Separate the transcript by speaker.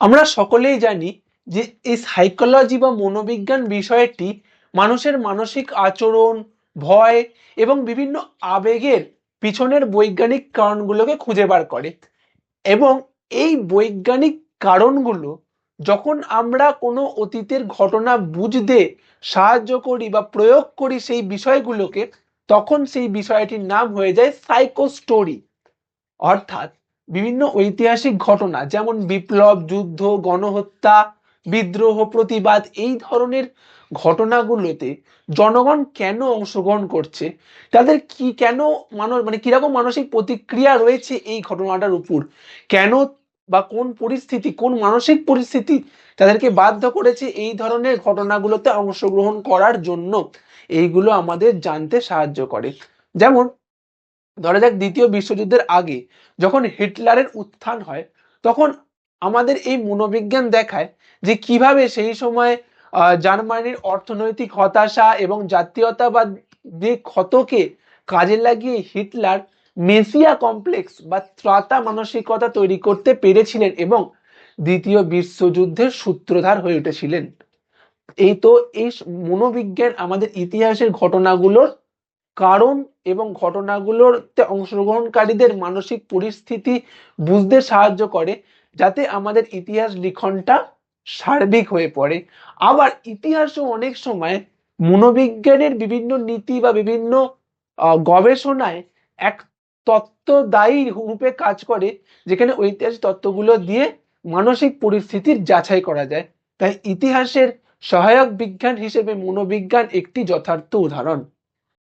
Speaker 1: আমরা সকলেই জানি যে এই সাইকোলজি বা মনোবিজ্ঞান বিষয়টি মানুষের মানসিক আচরণ, ভয় এবং বিভিন্ন আবেগের পিছনের বৈজ্ঞানিক কারণগুলোকে খুঁজে বার করে। এবং এই বৈজ্ঞানিক কারণগুলো যখন আমরা কোনো অতীতের ঘটনা বুঝতে সাহায্য করি বা প্রয়োগ করি সেই বিষয়গুলোকে, তখন সেই বিষয়টির নাম হয়ে যায় সাইকো স্টোরি অর্থাৎ বিভিন্ন ঐতিহাসিক ঘটনা, যেমন বিপ্লব, যুদ্ধ, গণহত্যা, বিদ্রোহ, প্রতিবাদ, এই ধরনের ঘটনাগুলোতে জনগণ কেন অংশগ্রহণ করছে? তাদের কি, কেন মানুষ মানে কীরকম মানসিক প্রতিক্রিয়া রয়েছে এই ঘটনাটার উপর? কেন বা কোন পরিস্থিতি, কোন মানসিক পরিস্থিতি তাদেরকে বাধ্য করেছে এই ধরনের ঘটনাগুলোতে অংশগ্রহণ করার জন্য? এইগুলো আমাদের জানতে সাহায্য করে। যেমন ধরা যাক দ্বিতীয় বিশ্বযুদ্ধের আগে যখন হিটলারের উত্থান হয়, তখন আমাদের এই মনোবিজ্ঞান দেখায় যে কীভাবে সেই সময় জার্মানির অর্থনৈতিক হতাশা এবং জাতীয়তাবাদ যে ক্ষতকে কাজে লাগিয়ে হিটলার মেসিয়া কমপ্লেক্স বা ত্রাতা মানসিকতা তৈরি করতে পেরেছিলেন এবং দ্বিতীয় বিশ্বযুদ্ধের সূত্রধার হয়ে উঠেছিলেন। এই তো এই মনোবিজ্ঞান আমাদের ইতিহাসের ঘটনাগুলোর কারণ এবং ঘটনাগুলোতে অংশগ্রহণকারীদের মানসিক পরিস্থিতি বুঝতে সাহায্য করে যাতে আমাদের ইতিহাস লিখনটা সার্বিক হয়ে পড়ে। আবার ইতিহাসও অনেক সময় মনোবিজ্ঞানের বিভিন্ন নীতি বা বিভিন্ন গবেষণায় এক তত্ত্বদায়ী রূপে কাজ করে, যেখানে ঐতিহাসিক তত্ত্বগুলো দিয়ে মানসিক পরিস্থিতির যাচাই করা যায়। তাই ইতিহাসের সহায়ক বিজ্ঞান হিসেবে মনোবিজ্ঞান একটি যথার্থ উদাহরণ।